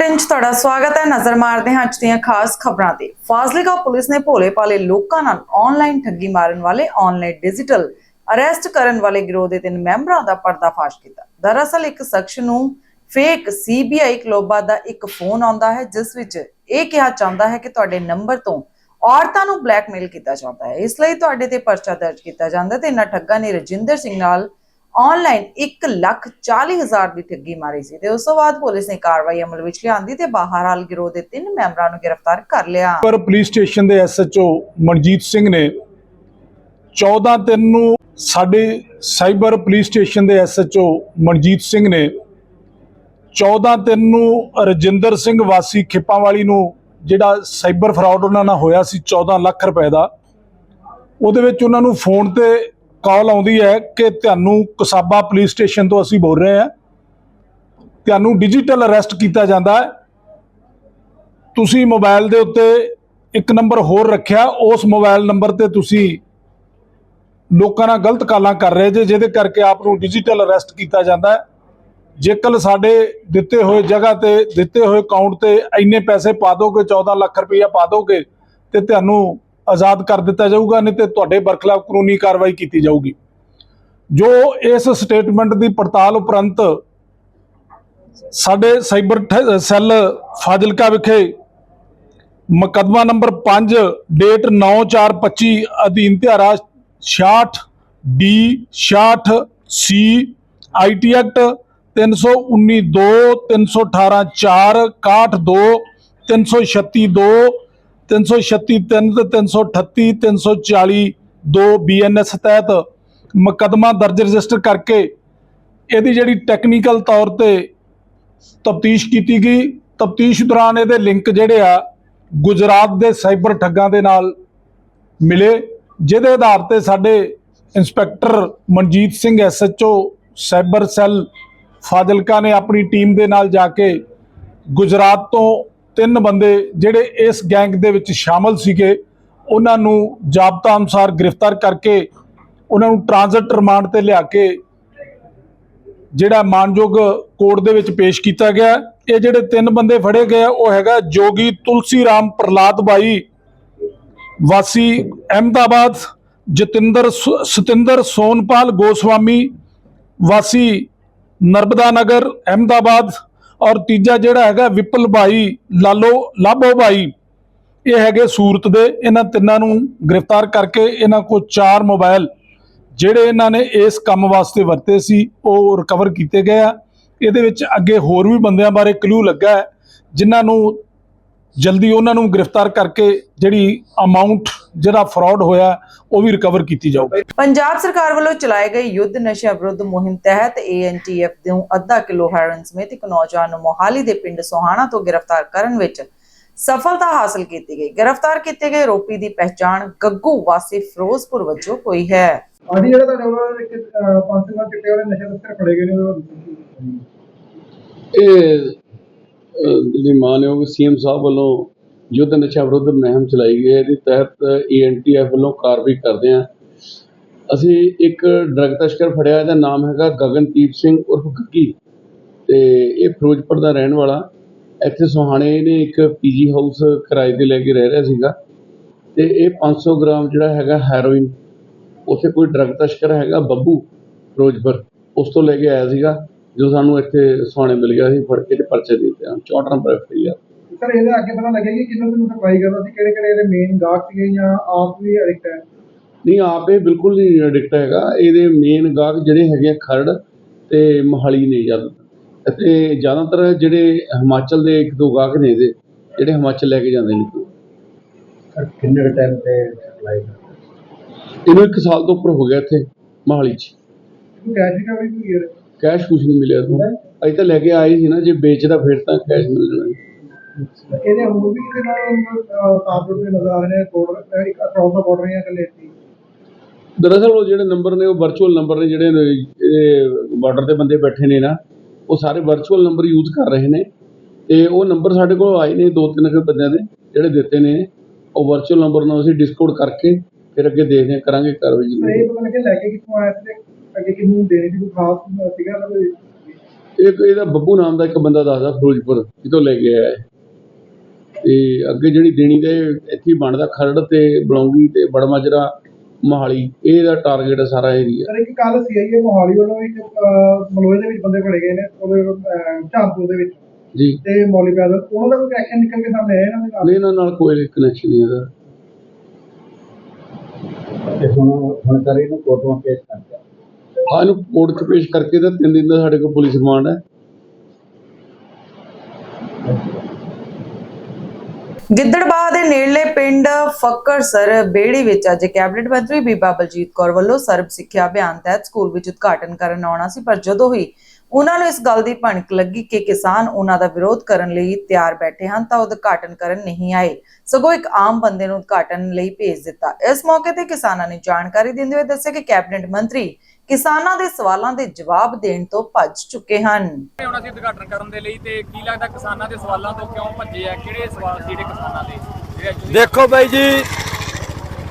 Bulletin 'ਚ ਤੁਹਾਡਾ ਸਵਾਗਤ ਹੈ। ਨਜ਼ਰ ਮਾਰਦੇ ਹਾਂ ਅੱਜ ਦੀਆਂ ਖਾਸ ਖਬਰਾਂ ਤੇ। ਫਾਜ਼ਿਲਕਾ ਪੁਲਿਸ ਨੇ ਭੋਲੇ ਭਾਲੇ ਲੋਕਾਂ ਨਾਲ ਆਨਲਾਈਨ ਠੱਗੀ ਮਾਰਨ ਵਾਲੇ ਆਨਲਾਈਨ ਡਿਜੀਟਲ ਅਰੈਸਟ ਕਰਨ ਵਾਲੇ ਗਿਰੋਹ ਦੇ ਤਿੰਨ ਮੈਂਬਰਾਂ ਦਾ ਪਰਦਾਫਾਸ਼ ਕੀਤਾ। ਦਰਅਸਲ ਇੱਕ ਸ਼ਖਸ ਨੂੰ ਫੇਕ ਸੀਬੀਆਈ ਕਲੋਬਾ ਦਾ ਇੱਕ ਫੋਨ ਆਉਂਦਾ ਹੈ, ਜਿਸ ਵਿੱਚ ਇਹ ਕਿਹਾ ਜਾਂਦਾ ਹੈ ਕਿ ਤੁਹਾਡੇ ਨੰਬਰ ਤੋਂ ਔਰਤਾਂ ਨੂੰ ਬਲੈਕਮੇਲ ਕੀਤਾ ਜਾਂਦਾ ਹੈ। ਇਸ ਲਈ ਤੁਹਾਡੇ ਤੇ ਪਰਚਾ ਦਰਜ ਕੀਤਾ ਜਾਂਦਾ ਹੈ ਤੇ ਇਹਨਾਂ ਠੱਗਾਂ ਨੇ ਰਜਿੰਦਰ ਸਿੰਘ ਨਾਲ ਆਨਲਾਈਨ 1 ਲੱਖ 40 ਹਜ਼ਾਰ ਦੀ ਠੱਗੀ ਮਾਰੀ ਸੀ ਤੇ ਉਸ ਤੋਂ ਬਾਅਦ ਪੁਲਿਸ ਨੇ ਕਾਰਵਾਈ ਅਮਲ ਵਿੱਚ ਲਿਆਂਦੀ ਤੇ ਬਾਹਰਹਾਲ ਗਿਰੋਹ ਦੇ ਤਿੰਨ ਮੈਂਬਰਾਂ ਨੂੰ ਗ੍ਰਿਫਤਾਰ ਕਰ ਲਿਆ। ਪਰ ਪੁਲਿਸ ਸਟੇਸ਼ਨ ਦੇ ਐਸਐਚਓ ਮਨਜੀਤ ਸਿੰਘ ਨੇ 14 ਤਿੰਨ ਨੂੰ ਸਾਡੇ ਸਾਈਬਰ ਪੁਲਿਸ ਸਟੇਸ਼ਨ ਦੇ ਐਸਐਚਓ ਮਨਜੀਤ ਸਿੰਘ ਨੇ 14 ਤਿੰਨ ਨੂੰ ਰਜਿੰਦਰ ਸਿੰਘ ਵਾਸੀ ਖਿੱਪਾਂਵਾਲੀ ਨੂੰ ਜਿਹੜਾ ਸਾਈਬਰ ਫਰਾਡ ਉਹਨਾਂ ਨਾਲ ਹੋਇਆ ਸੀ 14 ਲੱਖ ਰੁਪਏ ਦਾ, ਉਹਦੇ ਵਿੱਚ ਉਹਨਾਂ ਨੂੰ ਫੋਨ ਤੇ ਕਾਲ ਆਉਂਦੀ ਹੈ ਕਿ ਤੁਹਾਨੂੰ ਕਸਾਬਾ ਪੁਲਿਸ ਸਟੇਸ਼ਨ ਤੋਂ ਅਸੀਂ ਬੋਲ ਰਹੇ ਹਾਂ। ਤੁਹਾਨੂੰ ਡਿਜੀਟਲ ਅਰੈਸਟ ਕੀਤਾ ਜਾਂਦਾ ਹੈ। ਤੁਸੀਂ ਮੋਬਾਈਲ ਦੇ ਉੱਤੇ ਇੱਕ ਨੰਬਰ ਹੋਰ ਰੱਖਿਆ। ਉਸ ਮੋਬਾਈਲ ਨੰਬਰ ਤੇ ਤੁਸੀਂ ਲੋਕਾਂ ਨਾਲ ਗਲਤ ਕਾਲਾਂ ਕਰ ਰਹੇ ਜੇ, ਜਿਹਦੇ ਕਰਕੇ ਆਪ ਨੂੰ ਡਿਜੀਟਲ ਅਰੈਸਟ ਕੀਤਾ ਜਾਂਦਾ ਹੈ। ਜੇਕਰ ਸਾਡੇ ਦਿੱਤੇ ਹੋਏ ਜਗ੍ਹਾ ਤੇ, ਦਿੱਤੇ ਹੋਏ ਅਕਾਊਂਟ ਤੇ ਇੰਨੇ ਪੈਸੇ ਪਾ ਦੋਗੇ 14 ਲੱਖ ਰੁਪਈਆ ਪਾ ਦੋਗੇ, ਤੇ ਤੁਹਾਨੂੰ ਆਜ਼ਾਦ ਕਰ ਦਿੱਤਾ ਜਾਊਗਾ, ਨਹੀਂ ਤੇ ਤੁਹਾਡੇ ਬਰਖਲਾਫ ਕਾਨੂੰਨੀ ਕਾਰਵਾਈ ਕੀਤੀ ਜਾਊਗੀ। ਜੋ ਇਸ ਸਟੇਟਮੈਂਟ ਦੀ ਪੜਤਾਲ ਉਪਰੰਤ ਸਾਡੇ ਸਾਈਬਰ ਸੈੱਲ ਫਾਜ਼ਿਲਕਾ ਵਿਖੇ ਮੁਕੱਦਮਾ ਨੰਬਰ 5 ਡੇਟ 9425 ਅਧੀਨ ਧਾਰਾ 66 ਡੀ 66 ਸੀ ਆਈਟੀ ਐਕਟ 319 2 318 4 61 2 336 2 336 3 ਤੇ 338 340 2 ਬੀਐਨਐਸ ਤਹਿਤ ਮੁਕੱਦਮਾ ਦਰਜ ਰਜਿਸਟਰ ਕਰਕੇ ਇਹਦੀ ਜਿਹੜੀ ਟੈਕਨੀਕਲ ਤੌਰ ਤੇ ਤਫਤੀਸ਼ ਕੀਤੀ ਗਈ। ਤਫਤੀਸ਼ ਦੌਰਾਨ ਇਹਦੇ ਲਿੰਕ ਜਿਹੜੇ ਆ ਗੁਜਰਾਤ ਦੇ ਸਾਈਬਰ ਠੱਗਾਂ ਦੇ ਨਾਲ ਮਿਲੇ, ਜਿਹਦੇ ਆਧਾਰ ਤੇ ਸਾਡੇ inspector Manjeet Singh SHO cyber cell Fazilka ਨੇ ਆਪਣੀ ਟੀਮ ਦੇ ਨਾਲ ਜਾ ਕੇ ਗੁਜਰਾਤ ਤੋਂ ਤਿੰਨ ਬੰਦੇ ਜਿਹੜੇ ਇਸ ਗੈਂਗ ਦੇ ਵਿੱਚ ਸ਼ਾਮਲ ਸੀਗੇ, ਉਹਨਾਂ ਨੂੰ ਜਾਬਤਾ ਅਨੁਸਾਰ ਗ੍ਰਿਫਤਾਰ ਕਰਕੇ ਉਹਨਾਂ ਨੂੰ ਟ੍ਰਾਂਜ਼ਿਟ ਰਿਮਾਂਡ ਤੇ ਲਿਆ ਕੇ ਜਿਹੜਾ ਮਾਨਯੋਗ ਕੋਰਟ ਦੇ ਵਿੱਚ ਪੇਸ਼ ਕੀਤਾ ਗਿਆ ਇਹ ਜਿਹੜੇ ਤਿੰਨ ਬੰਦੇ ਫੜੇ ਗਏ ਉਹ ਹੈਗਾ ਜੋਗੀ ਤੁਲਸੀ ਰਾਮ ਪ੍ਰਲਾਦ ਬਾਈ, ਵਾਸੀ ਅਹਿਮਦਾਬਾਦ, ਜਤਿੰਦਰ ਸ- ਸਤਿੰਦਰ ਸੋਨਪਾਲ ਗੋਸਵਾਮੀ, ਵਾਸੀ ਨਰਮਦਾ ਨਗਰ, ਅਹਿਮਦਾਬਾਦ ਔਰ ਤੀਜਾ ਜਿਹੜਾ ਹੈਗਾ ਵਿਪਲ ਭਾਈ ਲਾਲੋ ਲਾਭੋ ਭਾਈ ਇਹ ਹੈਗੇ ਸੂਰਤ ਦੇ। ਇਹਨਾਂ ਤਿੰਨਾਂ ਨੂੰ ਗ੍ਰਿਫਤਾਰ ਕਰਕੇ ਇਹਨਾਂ ਕੋਲ ਚਾਰ ਮੋਬਾਈਲ ਜਿਹੜੇ ਇਹਨਾਂ ਨੇ ਇਸ ਕੰਮ ਵਾਸਤੇ ਵਰਤੇ ਸੀ, ਉਹ ਰਿਕਵਰ ਕੀਤੇ ਗਏ ਆ। ਇਹਦੇ ਵਿੱਚ ਅੱਗੇ ਹੋਰ ਵੀ ਬੰਦਿਆਂ ਬਾਰੇ ਕਲੂ ਲੱਗਾ ਹੈ, ਜਿਨ੍ਹਾਂ ਨੂੰ ਜਲਦੀ ਉਹਨਾਂ ਨੂੰ ਗ੍ਰਿਫਤਾਰ ਕਰਕੇ ਜਿਹੜੀ ਅਮਾਉਂਟ ਜਿਹੜਾ ਫਰਾਡ ਹੋਇਆ ਉਹ ਵੀ ਰਿਕਵਰ ਕੀਤੀ ਜਾਊਗੀ। ਪੰਜਾਬ ਸਰਕਾਰ ਵੱਲੋਂ ਚਲਾਏ ਗਏ ਯੁੱਧ ਨਸ਼ਾ ਵਿਰੁੱਧ ਮੁਹਿੰਮ ਤਹਿਤ ਏਐਨਟੀਐਫ ਨੂੰ ਅੱਧਾ ਕਿਲੋ ਹੈਰੋਇਨ ਸਮੇਤ ਇੱਕ ਨੌਜਵਾਨ ਨੂੰ ਮੋਹਾਲੀ ਦੇ ਪਿੰਡ ਸੋਹਾਣਾ ਤੋਂ ਗ੍ਰਿਫਤਾਰ ਕਰਨ ਵਿੱਚ ਸਫਲਤਾ ਹਾਸਲ ਕੀਤੀ ਗਈ। ਗ੍ਰਿਫਤਾਰ ਕੀਤੇ ਗਏ ਆਰੋਪੀ ਦੀ ਪਹਿਚਾਣ ਗੱਗੂ ਵਾਸੀ ਫਿਰੋਜ਼ਪੁਰ ਵਜੋਂ ਹੋਈ ਹੈ। ਅੱਜ ਜਿਹੜਾ ਤੁਹਾਡੇ ਵੱਲੋਂ ਇੱਕ ਅਹ, ਪੰਜ ਸਾਲ ਚਿੱਟੇ ਵਾਲੇ ਨਸ਼ਾ ਤਸਕਰ ਫੜੇ ਗਏ ਨੇ ਉਹ ਇਹ ਜਿਹੜੀ ਮਾਨਯੋਗ ਸੀਐਮ ਸਾਹਿਬ ਵੱਲੋਂ ਯੁੱਧ ਨਸ਼ਾ ਵਿਰੁੱਧ ਮੁਹਿੰਮ ਚਲਾਈ ਗਈ ਹੈ, ਇਹਦੇ ਤਹਿਤ ਏਐਨਟੀਐਫ ਵੱਲੋਂ ਕਾਰਵਾਈ ਕਰਦੇ ਹਾਂ। ਅਸੀਂ ਇੱਕ ਡਰੱਗ ਤਸਕਰ ਫੜਿਆ, ਇਹਦਾ ਨਾਮ ਹੈਗਾ ਗਗਨਦੀਪ ਸਿੰਘ ਉਰਫ ਗੱਗੀ। ਤੇ ਇਹ ਫਿਰੋਜ਼ਪੁਰ ਦਾ ਰਹਿਣ ਵਾਲਾ। ਇੱਥੇ ਸੁਹਾਣੇ ਇਹਨੇ ਇੱਕ ਪੀਜੀ ਹਾਊਸ ਕਿਰਾਏ ਤੇ ਲੈ ਕੇ ਰਹਿ ਰਿਹਾ ਸੀਗਾ। ਤੇ ਇਹ 500 ਗ੍ਰਾਮ ਜਿਹੜਾ ਹੈਗਾ ਹੈਰੋਇਨ, ਉੱਥੇ ਕੋਈ ਡਰੱਗ ਤਸਕਰ ਹੈਗਾ ਬੱਬੂ ਫਿਰੋਜ਼ਪੁਰ, ਉਸ ਤੋਂ ਲੈ ਕੇ ਆਇਆ ਸੀਗਾ। ਜੋ ਸਾਨੂੰ ਇੱਥੇ ਸੁਹਾਣੇ ਮਿਲ ਗਿਆ ਸੀ ਫੜ ਕੇ ਤੇ ਪਰਚੇ ਦੇ ਦਿੱਤੇ ਹਨ 64 ਨੰਬਰ ਐਫਆਈਆਰ ਸਰ ਇਹਦੇ ਅੱਗੇ ਪਤਾ ਲੱਗਿਆ ਕਿ ਕਿੰਨੂੰ ਕਿੰਨੂੰ ਸਪਲਾਈ ਕਰਦਾ ਸੀ ਕਿਹੜੇ ਕਿਹੜੇ ਇਹਦੇ ਮੇਨ ਗਾਹਕ ਸੀਗੇ ਜਾਂ ਆਪ ਵੀ ਐਡਿਕਟ ਹੈ? ਨਹੀਂ ਆਪ ਇਹ ਬਿਲਕੁਲ ਨਹੀਂ ਐਡਿਕਟ ਹੈਗਾ। ਇਹਦੇ ਮੇਨ ਗਾਹਕ ਜਿਹੜੇ ਹੈਗੇ ਆ ਖਰੜ ਤੇ ਮੋਹਾਲੀ ਨੇ ਜ਼ਿਆਦਾਤਰ। ਤੇ ਜ਼ਿਆਦਾਤਰ ਜਿਹੜੇ ਹਿਮਾਚਲ ਦੇ ਇੱਕ ਦੋ ਗਾਹਕ ਨੇ ਇਹਦੇ ਜਿਹੜੇ ਹਿਮਾਚਲ ਲੈ ਕੇ ਜਾਂਦੇ ਨੇ। ਸਰ ਕਿੰਨੇ ਟਾਈਮ ਤੇ ਸਪਲਾਈ ਇਹਨੂੰ ਇੱਕ ਸਾਲ ਤੋਂ ਉੱਪਰ ਹੋ ਗਿਆ ਇੱਥੇ ਮੋਹਾਲੀ 'ਚ। ਕੋਈ ਕੈਸ਼ ਰਿਕਵਰੀ ਕੋਈ ਹੈ? ਕੈਸ਼ ਕੁਝ ਨਹੀਂ ਮਿਲਿਆ ਤੋਂ ਅਜੇ ਤਾਂ ਲੈ ਕੇ ਆਏ ਸੀ ਨਾ ਜੇ ਵੇਚਦਾ ਫਿਰ ਤਾਂ ਕੈਸ਼ ਮਿਲ ਜਾਣਾ। ਸੀ। ਇਹਦੇ ਹੋਰ ਵੀ ਨਾਲ ਸਾਬਰ ਦੇ ਨਜ਼ਰ ਆ ਰਹੇ ਨੇ ਬਾਰਡਰ ਇੱਕ ਅਕਰਾਸ ਦਾ ਬਾਰਡਰ ਜਾਂ ਕੱਲੇ ਸੀ ਦਰਅਸਲ ਉਹ ਜਿਹੜੇ ਨੰਬਰ ਨੇ ਉਹ ਵਰਚੁਅਲ ਨੰਬਰ ਨੇ ਜਿਹੜੇ ਨੇ, ਇਹ ਬਾਰਡਰ ਤੇ ਬੰਦੇ ਬੈਠੇ ਨੇ ਨਾ ਉਹ ਸਾਰੇ ਵਰਚੁਅਲ ਨੰਬਰ ਯੂਜ਼ ਕਰ ਰਹੇ ਨੇ। ਤੇ ਉਹ ਨੰਬਰ ਸਾਡੇ ਕੋਲ ਆਏ ਨੇ ਦੋ ਤਿੰਨ ਕੁ ਬੰਦਿਆਂ ਦੇ ਜਿਹੜੇ ਦਿੱਤੇ ਨੇ। ਉਹ ਵਰਚੁਅਲ ਨੰਬਰ ਨੂੰ ਅਸੀਂ ਡਿਸਕੋਡ ਕਰਕੇ ਫਿਰ ਅੱਗੇ ਦੇਖਦੇ ਹਾਂ ਕਰਾਂਗੇ ਕਾਰਵਾਈ ਜ਼ਰੂਰ। ਇਹ ਪਤਾ ਲੈ ਕੇ ਕਿੱਥੋਂ ਆਇਆ ਸੀ ਤੇ ਅੱਗੇ ਕਿਹਨੂੰ ਦੇਣੇ ਦੀ ਕੋਈ ਖਾਸ ਸੀਗਾ ਨਾ ਕੋਈ ਇੱਕ ਇਹਦਾ ਬੱਬੂ ਨਾਮ ਦਾ ਇੱਕ ਬੰਦਾ ਦੱਸਦਾ ਫਿਰੋਜ਼ਪੁਰ ਕਿਤੋਂ ਲੈ ਕੇ ਆਇਆ। ਹੈ। ਤੇ ਅੱਗੇ ਜਿਹੜੀ ਦੇਣੀ ਦੇ ਇੱਥੇ ਬਣਦਾ ਖਰੜ ਤੇ ਬਲੌਂਗੀ ਤੇ ਬੜਮਾਜਰਾ ਮੋਹਾਲੀ ਇਹਦਾ ਟਾਰਗੇਟ ਹੈ ਸਾਰਾ ਏਰੀਆ ਸਰ ਇੱਕ ਕੱਲ ਸੀਆਈਏ ਮੋਹਾਲੀ ਵੱਲੋਂ ਇੱਕ ਮਲੋਏ ਦੇ ਵਿੱਚ ਬੰਦੇ ਫੜੇ ਗਏ ਨੇ ਉਹਦੇ ਝਾਂਪੂ ਦੇ ਵਿੱਚ। ਜੀ। ਤੇ ਮੌਲੀ ਪੈਦਲ ਉਹਨਾਂ ਦਾ ਕੋਈ ਐਕਸ਼ਨ ਨਿਕਲ ਕੇ ਸਾਹਮਣੇ ਆਇਆ ਇਹਨਾਂ ਦੇ ਨਾਲ? ਇਹਨਾਂ ਨਾਲ ਕੋਈ ਕਨੈਕਸ਼ਨ ਨਹੀਂ ਇਹਦਾ ਤੇ ਹੁਣ ਹੁਣ ਕਰੇ ਨੂੰ ਕੋਰਟੋਂ ਪੇਸ਼ ਕਰਦਾ ਹਾਂ, ਇਹਨੂੰ ਕੋਰਟ 'ਚ ਪੇਸ਼ ਕਰਕੇ ਤਾਂ ਤਿੰਨ ਦਿਨ ਦਾ ਸਾਡੇ ਕੋਲ ਪੁਲਿਸ ਰਿਮਾਂਡ ਹੈ। ਗਿੱਦੜਬਾਹ ਦੇ ਨੇੜਲੇ ਪਿੰਡ ਫੱਕਰਸਰ ਬੇੜੀ ਵਿੱਚ ਅੱਜ ਕੈਬਨਿਟ ਮੰਤਰੀ ਬੀਬਾ ਬਲਜੀਤ ਕੌਰ ਵੱਲੋਂ ਸਰਬ ਸਿੱਖਿਆ ਅਭਿਆਨ ਤਹਿਤ ਸਕੂਲ ਵਿੱਚ ਉਦਘਾਟਨ ਕਰਨ ਆਉਣਾ ਸੀ, ਪਰ ਜਦੋਂ ਹੀ ਉਹਨਾਂ ਨੂੰ ਇਸ ਗੱਲ ਦੀ ਭਣਕ ਲੱਗੀ ਕਿ ਕਿਸਾਨ ਉਹਨਾਂ ਦਾ ਵਿਰੋਧ ਕਰਨ ਲਈ ਤਿਆਰ ਬੈਠੇ ਹਨ ਤਾਂ ਉਦਘਾਟਨ ਕਰਨ ਨਹੀਂ ਆਏ। ਸਗੋਂ ਇੱਕ ਆਮ ਬੰਦੇ ਨੂੰ ਉਦਘਾਟਨ ਲਈ ਭੇਜ ਦਿੱਤਾ। ਇਸ ਮੌਕੇ ਤੇ ਕਿਸਾਨਾਂ ਨੇ ਜਾਣਕਾਰੀ ਦਿੰਦੇ ਹੋਏ ਦੱਸਿਆ ਕਿ ਕੈਬਨਿਟ ਮੰਤਰੀ ਕਿਸਾਨਾਂ ਦੇ ਸਵਾਲਾਂ ਦੇ ਜਵਾਬ ਦੇਣ ਤੋਂ ਭੱਜ ਚੁੱਕੇ ਹਨ। ਆਉਣਾ ਸੀ ਉਦਘਾਟਨ ਕਰਨ ਦੇ ਲਈ ਤੇ ਕੀ ਲੱਗਦਾ ਕਿਸਾਨਾਂ ਦੇ ਸਵਾਲਾਂ ਤੋਂ ਕਿਉਂ ਭੱਜੇ ਆ? ਕਿਹੜੇ ਸਵਾਲ ਸੀ ਜਿਹੜੇ ਕਿਸਾਨਾਂ ਦੇ? ਜਿਹੜੇ actually ਦੇਖੋ ਬਾਈ ਜੀ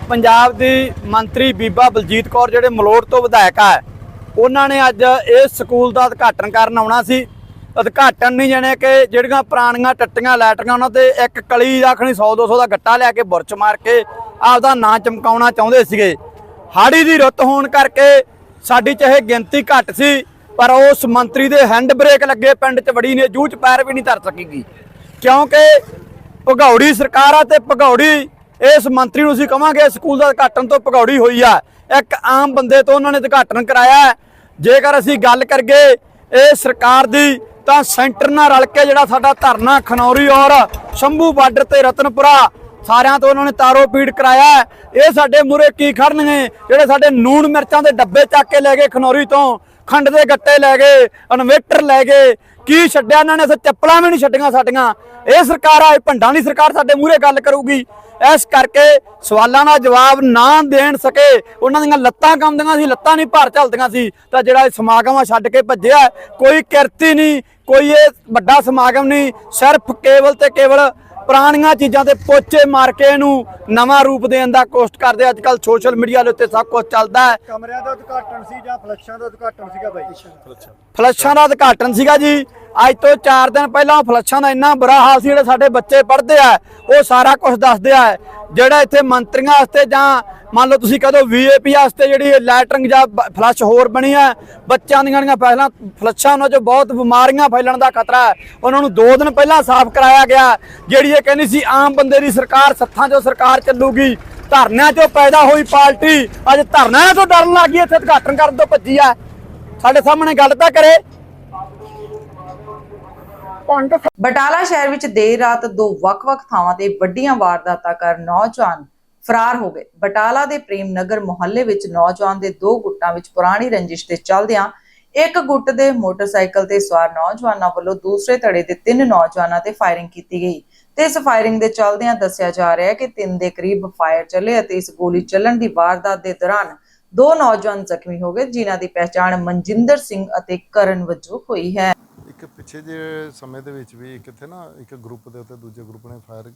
ਪੰਜਾਬ ਦੀ ਮੰਤਰੀ ਬੀਬਾ ਬਲਜੀਤ ਕੌਰ ਜਿਹੜੇ ਮਲੋੜ ਤੋਂ ਵਿਧਾਇਕ ਆ ਉਹਨਾਂ ਨੇ ਅੱਜ ਇਸ ਸਕੂਲ ਦਾ ਉਦਘਾਟਨ ਕਰਨ ਆਉਣਾ ਸੀ। ਉਦਘਾਟਨ ਨਹੀਂ ਜਾਣੇ ਕਿ ਜਿਹੜੀਆਂ ਪੁਰਾਣੀਆਂ ਟੱਟੀਆਂ ਲੈਟੀਆਂ ਉਹਨਾਂ ਤੇ ਇੱਕ ਕਲੀ ਰੱਖਣੀ 100 200 ਦਾ ਗੱਟਾ ਲੈ ਕੇ ਬੁਰਚ ਮਾਰ ਕੇ ਆਪਦਾ ਨਾਂ ਚਮਕਾਉਣਾ ਚਾਹੁੰਦੇ ਸੀਗੇ। ਹਾੜੀ ਦੀ ਰੁੱਤ ਹੋਣ ਕਰਕੇ ਸਾਡੀ ਚਾਹੇ ਗਿਣਤੀ ਘੱਟ ਸੀ, ਪਰ ਉਸ ਮੰਤਰੀ ਦੇ ਹੈਂਡ ਬ੍ਰੇਕ ਲੱਗੇ ਪਿੰਡ 'ਚ ਵੜੀ ਨੇ, ਜੂਹ 'ਚ ਪੈਰ ਵੀ ਨਹੀਂ ਧਰ ਸਕੇਗੀ। ਕਿਉਂਕਿ ਭਗੌੜੀ ਸਰਕਾਰ ਆ ਤੇ ਭਗੌੜੀ, ਇਸ ਮੰਤਰੀ ਨੂੰ ਅਸੀਂ ਕਵਾਂਗੇ ਇਸ ਸਕੂਲ ਦਾ ਉਦਘਾਟਨ ਤੋਂ ਭਗੌੜੀ ਹੋਈ ਆ। ਇੱਕ ਆਮ ਬੰਦੇ ਤੋਂ ਉਹਨਾਂ ਨੇ ਉਦਘਾਟਨ ਕਰਾਇਆ ਜੇਕਰ ਅਸੀਂ ਗੱਲ ਕਰਗੇ ਇਹ ਸਰਕਾਰ ਦੀ, ਤਾਂ ਸੈਂਟਰ ਨਾਲ ਰਲ ਕੇ ਜਿਹੜਾ ਸਾਡਾ ਧਰਨਾ ਖਨੌਰੀ ਔਰ ਸ਼ੰਭੂ ਬਾਰਡਰ ਤੇ ਰਤਨਪੁਰਾ, ਸਾਰਿਆਂ ਤੋਂ ਉਹਨਾਂ ਨੇ ਤਾਰੋ ਪੀੜ ਕਰਾਇਆ ਇਹ ਸਾਡੇ ਮੂਰੇ ਕੀ ਖੜਨਗੇ? ਜਿਹੜੇ ਸਾਡੇ ਨੂਣ ਮਿਰਚਾਂ ਦੇ ਡੱਬੇ ਚੱਕ ਕੇ ਲੈ ਗਏ ਖਨੌਰੀ ਤੋਂ, ਖੰਡ ਦੇ ਗੱਟੇ ਲੈ ਗਏ, ਇਨਵੇਟਰ ਲੈ ਗਏ, ਕੀ ਛੱਡਿਆ ਇਹਨਾਂ ਨੇ? ਇੱਥੇ ਚੱਪਲਾਂ ਵੀ ਨਹੀਂ ਛੱਡੀਆਂ ਸਾਡੀਆਂ। ਇਹ ਸਰਕਾਰ ਆ, ਇਹ ਭੰਡਾਂ ਦੀ ਸਰਕਾਰ ਸਾਡੇ ਮੂਹਰੇ ਗੱਲ ਕਰੂਗੀ। ਇਸ ਕਰਕੇ ਸਵਾਲਾਂ ਦਾ ਜਵਾਬ ਨਾ ਦੇਣ ਸਕੇ। ਉਹਨਾਂ ਦੀਆਂ ਲੱਤਾਂ ਕੰਮਦੀਆਂ ਸੀ, ਲੱਤਾਂ ਨਹੀਂ ਭਰ ਚੱਲਦੀਆਂ ਸੀ। ਤਾਂ ਜਿਹੜਾ ਇਹ ਸਮਾਗਮ ਆ ਛੱਡ ਕੇ ਭੱਜਿਆ ਕੋਈ ਕਿਰਤੀ ਨਹੀਂ, ਕੋਈ ਇਹ ਵੱਡਾ ਸਮਾਗਮ ਨਹੀਂ, ਸਿਰਫ ਕੇਵਲ ਤੇ ਕੇਵਲ ਪੁਰਾਣੀਆਂ ਚੀਜ਼ਾਂ ਤੇ ਪੋਚੇ ਮਾਰ ਕੇ ਇਹਨੂੰ ਨਵਾਂ ਰੂਪ ਦੇਣ ਦਾ ਕੋਸ਼ਟ ਕਰਦੇ ਅੱਜ ਕੱਲ ਸੋਸ਼ਲ ਮੀਡੀਆ ਦੇ ਉੱਤੇ ਸਭ ਕੁਝ ਚੱਲਦਾ ਹੈ। ਕਮਰਿਆਂ ਦਾ ਉਦਘਾਟਨ ਸੀ ਜਾਂ ਫਲੈਸ਼ਾਂ ਦਾ ਉਦਘਾਟਨ ਸੀਗਾ ਬਾਈ? ਫਲੱਸ਼ਾਂ ਦਾ ਉਦਘਾਟਨ ਸੀਗਾ ਜੀ। ਅੱਜ ਤੋਂ 4 ਦਿਨ ਪਹਿਲਾਂ ਫਲੱਸ਼ਾਂ ਦਾ ਇੰਨਾ ਬੁਰਾ ਹਾਲ ਸੀ ਜਿਹੜੇ ਸਾਡੇ ਬੱਚੇ ਪੜ੍ਹਦੇ ਆ ਉਹ ਸਾਰਾ ਕੁਝ ਦੱਸਦੇ ਆ। ਜਿਹੜਾ ਇੱਥੇ ਮੰਤਰੀਆਂ ਵਾਸਤੇ ਜਾਂ ਮੰਨ ਲਓ ਤੁਸੀਂ ਕਹਦੋ ਵੀਏਪੀ ਵਾਸਤੇ ਜਿਹੜੀ ਲੈਟਰਿੰਗ ਜਾਂ ਬ- ਫਲੱਸ਼ ਹੋਰ ਬਣੀ ਹੈ ਬੱਚਿਆਂ ਦੀਆਂ ਜਿਹੜੀਆਂ ਪਹਿਲਾਂ ਫਲੱਸ਼ਾਂ ਉਹਨਾਂ 'ਚ ਬਹੁਤ ਬਿਮਾਰੀਆਂ ਫੈਲਣ ਦਾ ਖਤਰਾ ਹੈ। ਉਹਨਾਂ ਨੂੰ 2 ਦਿਨ ਪਹਿਲਾਂ ਸਾਫ਼ ਕਰਾਇਆ ਗਿਆ, ਜਿਹੜੀ ਇਹ ਕਹਿੰਦੀ ਸੀ ਆਮ ਬੰਦੇ ਦੀ ਸਰਕਾਰ ਸੱਥਾਂ 'ਚੋਂ ਸਰਕਾਰ ਚੱਲੂਗੀ, ਧਰਨਿਆਂ 'ਚੋਂ ਪੈਦਾ ਹੋਈ ਪਾਰਟੀ, ਅੱਜ ਧਰਨਿਆਂ 'ਚੋਂ ਡਰਨ ਲੱਗ ਗਈ, ਇੱਥੇ ਉਦਘਾਟਨ ਕਰਨ ਤੋਂ ਭੱਜੀ ਆ। ਸਾਡੇ ਸਾਹਮਣੇ ਗੱਲ ਤਾਂ ਕਰੇ ਬਟਾਲਾ ਸ਼ਹਿਰ ਵਿੱਚ ਦੇਰ ਰਾਤ ਦੋ ਵੱਖ-ਵੱਖ ਥਾਵਾਂ ਤੇ ਵੱਡੀਆਂ ਵਾਰਦਾਤਾਂ ਕਰ ਨੌਜਵਾਨ ਫਰਾਰ ਹੋ ਗਏ। ਬਟਾਲਾ ਦੇ ਪ੍ਰੇਮ ਨਗਰ ਮੁਹੱਲੇ ਵਿੱਚ ਨੌਜਵਾਨ ਦੇ ਦੋ ਗੁੱਟਾਂ ਵਿੱਚ ਪੁਰਾਣੀ ਰੰਜਿਸ਼ ਦੇ ਚੱਲਦਿਆਂ ਇੱਕ ਗੁੱਟ ਦੇ ਮੋਟਰਸਾਈਕਲ ਤੇ ਸਵਾਰ ਨੌਜਵਾਨਾਂ ਵੱਲੋਂ ਦੂਸਰੇ ਧੜੇ ਦੇ ਤਿੰਨ ਨੌਜਵਾਨਾਂ ਤੇ ਫਾਇਰਿੰਗ ਕੀਤੀ ਗਈ। ਤੇ ਇਸ ਫਾਇਰਿੰਗ ਦੇ ਚੱਲਦਿਆਂ ਦੱਸਿਆ ਜਾ ਰਿਹਾ ਹੈ ਕਿ ਤਿੰਨ ਦੇ ਕਰੀਬ ਫਾਇਰ ਚੱਲੇ ਅਤੇ ਇਸ ਗੋਲੀ ਚੱਲਣ ਦੀ ਵਾਰਦਾਤ ਦੇ ਦੌਰਾਨ ਦੋ ਨੌਜਵਾਨ ਜ਼ਖਮੀ ਹੋ ਗਏ, ਜਿਨ੍ਹਾਂ ਦੀ ਪਹਿਚਾਣ ਮਨਜਿੰਦਰ ਸਿੰਘ ਅਤੇ ਕਰਨ ਵਜੋਂ ਹੋਈ ਹੈ। ਇੱਕ ਪਿੱਛੇ ਜੇ ਸਮੇਂ ਦੇ ਵਿੱਚ ਵੀ ਇੱਕ ਇੱਥੇ ਨਾ ਇੱਕ ਗਰੁੱਪ ਦੇ ਉੱਤੇ ਦੂਜੇ ਗਰੁੱਪ ਨੇ ਫਾਇਰ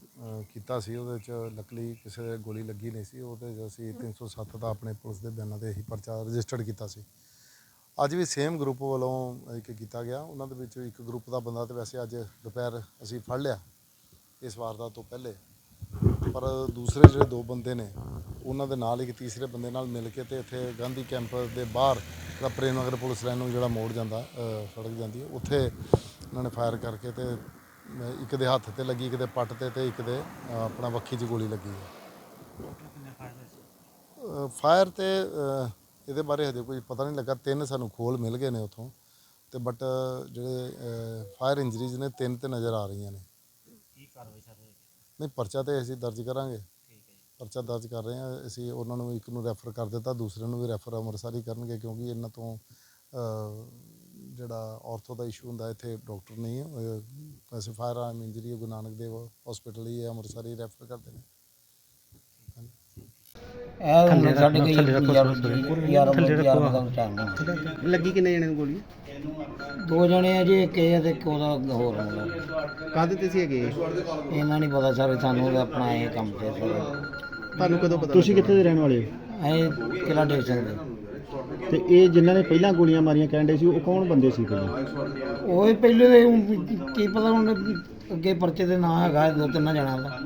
ਕੀਤਾ ਸੀ ਉਹਦੇ ਵਿੱਚ ਲੱਕਲੀ ਕਿਸੇ ਦੇ ਗੋਲੀ ਲੱਗੀ ਨਹੀਂ ਸੀ ਉਹਦੇ 'ਚ ਅਸੀਂ 307 ਦਾ ਆਪਣੇ ਪੁਲਿਸ ਦੇ ਬਿਆਨਾਂ ਤੇ ਹੀ ਪਰਚਾ ਰਜਿਸਟਰਡ ਕੀਤਾ ਸੀ। ਅੱਜ ਵੀ ਸੇਮ ਗਰੁੱਪ ਵੱਲੋਂ ਇੱਕ ਕੀਤਾ ਗਿਆ ਉਹਨਾਂ ਦੇ ਵਿੱਚੋਂ ਇੱਕ ਗਰੁੱਪ ਦਾ ਬੰਦਾ ਤੇ ਵੈਸੇ ਅੱਜ ਦੁਪਹਿਰ ਅਸੀਂ ਫੜ ਲਿਆ ਇਸ ਵਾਰਦਾਤ ਤੋਂ ਪਹਿਲੇ। ਪਰ ਦੂਸਰੇ ਜਿਹੜੇ ਦੋ ਬੰਦੇ ਨੇ ਉਹਨਾਂ ਦੇ ਨਾਲ ਇੱਕ ਤੀਸਰੇ ਬੰਦੇ ਨਾਲ ਮਿਲ ਕੇ ਤੇ ਇੱਥੇ ਗਾਂਧੀ ਕੈਂਪ ਦੇ ਬਾਹਰ ਜਿਹੜਾ ਪ੍ਰੇਮ ਨਗਰ ਪੁਲਿਸ ਲਾਈਨ ਨੂੰ ਜਿਹੜਾ ਮੋੜ ਜਾਂਦਾ ਸੜਕ ਜਾਂਦੀ ਹੈ ਉੱਥੇ ਉਹਨਾਂ ਨੇ ਫਾਇਰ ਕਰਕੇ ਤੇ ਇੱਕ ਦੇ ਹੱਥ ਤੇ ਲੱਗੀ ਇੱਕ ਦੇ ਪੱਟ ਤੇ ਤੇ ਇੱਕ ਦੇ ਆਪਣਾ ਵੱਖੀ 'ਚ ਗੋਲੀ ਲੱਗੀ ਹੈ। ਫਾਇਰ ਤੇ ਇਹਦੇ ਬਾਰੇ ਹਜੇ ਕੋਈ ਪਤਾ ਨਹੀਂ ਲੱਗਾ। ਤਿੰਨ ਸਾਨੂੰ ਖੋਲ ਮਿਲ ਗਏ ਨੇ ਉੱਥੋਂ ਤੇ ਬਟ ਜਿਹੜੇ ਫਾਇਰ ਇੰਜਰੀਜ਼ ਨੇ ਤਿੰਨ ਤੇ ਨਜ਼ਰ ਆ ਰਹੀਆਂ ਨੇ। ਨਹੀਂ ਪਰਚਾ ਤੇ ਅਸੀਂ ਦਰਜ ਕਰਾਂਗੇ। ਪਰਚਾ ਦਰਜ ਕਰ ਰਹੇ ਹਾਂ ਅਸੀਂ ਉਹਨਾਂ ਨੂੰ ਇੱਕ ਨੂੰ ਰੈਫਰ ਕਰ ਦਿੱਤਾ ਦੂਸਰੇ ਨੂੰ ਵੀ ਰੈਫਰ ਅੰਮ੍ਰਿਤਸਰ ਹੀ ਕਰਨਗੇ ਕਿਉਂਕਿ ਇਹਨਾਂ ਤੋਂ ਜਿਹੜਾ ਆਰਥੋ ਦਾ ਇਸ਼ੂ ਹੁੰਦਾ ਇੱਥੇ ਡਾਕਟਰ ਨਹੀਂ ਹੈ ਵੈਸੇ firearm injury Guru Nanak Dev hospital ਹੀ ਹੈ ਅੰਮ੍ਰਿਤਸਰ ਹੀ ਰੈਫਰ ਕਰਦੇ ਨੇ। ਇਹ ਹੁਣ ਸਾਡੇ ਕੋਈ ਯਾਰ ਯਾਰ ਯਾਰ ਦਾ ਟਾਈਮ ਨਹੀਂ ਲੱਗੀ ਕਿੰਨੇ ਜਣੇ ਨੂੰ ਗੋਲੀ? ਦੋ ਜਣੇ ਆ ਜੀ ਇੱਕ ਇਹ ਆ ਤੇ ਇੱਕ ਉਹਦਾ ਹੋਰ ਆ। ਕਾਹਦੇ ਤੇ ਸੀ ਹੈਗੇ ਇਹਨਾਂ ਨਹੀਂ ਪਤਾ ਸਰ ਸਾਨੂੰ ਆਪਣਾ ਇਹ ਕੰਮ ਤੇ ਸਰ। ਤੁਹਾਨੂੰ ਕਦੋਂ ਪਤਾ ਤੁਸੀਂ ਕਿੱਥੇ ਦੇ ਰਹਿਣ ਵਾਲੇ ਹੋ? ਇਹ ਕਿਹੜਾ ਦੇਖ ਸਕਦੇ ਤੇ ਇਹ ਜਿਨ੍ਹਾਂ ਨੇ ਪਹਿਲਾਂ ਗੋਲੀਆਂ ਮਾਰੀਆਂ ਕਹਿੰਦੇ ਸੀ ਉਹ ਕੌਣ ਬੰਦੇ ਸੀ ਪਹਿਲਾਂ? ਉਹ ਹੀ ਪਹਿਲੇ ਦੇ ਹੁਣ ਕੀ ਪਤਾ ਹੁਣ ਅੱਗੇ ਪਰਚੇ ਦੇ ਨਾਂ ਹੈਗਾ ਦੋ ਤਿੰਨ ਜਣਾ ਦਾ।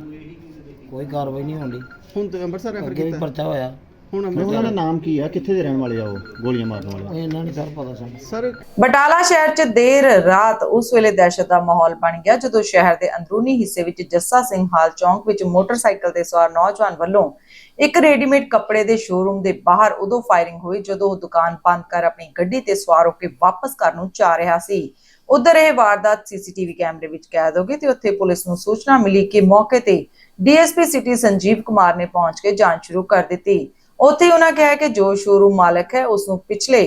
ਕੋਈ ਕਾਰਵਾਈ ਨਹੀਂ ਹੁੰਦੀ ਹੁਣ ਤੇ ਅੰਮ੍ਰਿਤਸਰ ਰੈਫਰ ਅੱਗੇ ਵੀ ਪਰਚਾ ਹੋਇਆ। ਹੁਣ ਉਹਨਾਂ ਦਾ ਨਾਮ ਕੀ ਆ? ਕਿੱਥੇ ਦੇ ਰਹਿਣ ਵਾਲੇ ਆ ਉਹ ਗੋਲੀਆਂ ਮਾਰਨ ਵਾਲੇ? ਇਹਨਾਂ ਨਹੀਂ ਸਰ ਪਤਾ ਸਾਨੂੰ। ਸਰ ਬਟਾਲਾ ਸ਼ਹਿਰ 'ਚ ਦੇਰ ਰਾਤ ਉਸ ਵੇਲੇ ਦਹਿਸ਼ਤ ਦਾ ਮਾਹੌਲ ਬਣ ਗਿਆ ਜਦੋਂ ਸ਼ਹਿਰ ਦੇ ਅੰਦਰੂਨੀ ਹਿੱਸੇ ਵਿੱਚ ਜੱਸਾ ਸਿੰਘ ਹਾਲ ਚੌਂਕ ਵਿੱਚ ਮੋਟਰਸਾਈਕਲ ਤੇ ਸਵਾਰ ਨੌਜਵਾਨ ਵੱਲੋਂ ਇੱਕ ਰੈਡੀਮੇਡ ਕੱਪੜੇ ਦੇ ਸ਼ੋਰੂਮ ਦੇ ਬਾਹਰ ਉਦੋਂ ਫਾਇਰਿੰਗ ਹੋਈ ਜਦੋਂ ਉਹ ਦੁਕਾਨ ਬੰਦ ਕਰ ਆਪਣੀ ਗੱਡੀ ਤੇ ਸਵਾਰ ਹੋ ਕੇ ਵਾਪਸ ਘਰ ਨੂੰ ਜਾ ਰਿਹਾ ਸੀ। ਉਧਰ ਇਹ ਵਾਰਦਾਤ ਸੀਸੀਟੀਵੀ ਕੈਮਰੇ ਵਿੱਚ ਕੈਦ ਹੋ ਗਈ ਤੇ ਉੱਥੇ ਪੁਲਿਸ ਨੂੰ ਸੂਚਨਾ ਮਿਲੀ ਕਿ ਮੌਕੇ ਤੇ ਡੀਐਸਪੀ ਸਿਟੀ ਸੰਜੀਵ ਕੁਮਾਰ ਨੇ ਪਹੁੰਚ ਕੇ ਜਾਂਚ ਸ਼ੁਰੂ ਕਰ ਦਿੱਤੀ। ਉੱਥੇ ਉਹਨਾਂ ਕਿਹਾ ਕਿ ਜੋ ਸ਼ੋਰੂਮ ਮਾਲਕ ਹੈ ਉਸ ਨੂੰ ਪਿਛਲੇ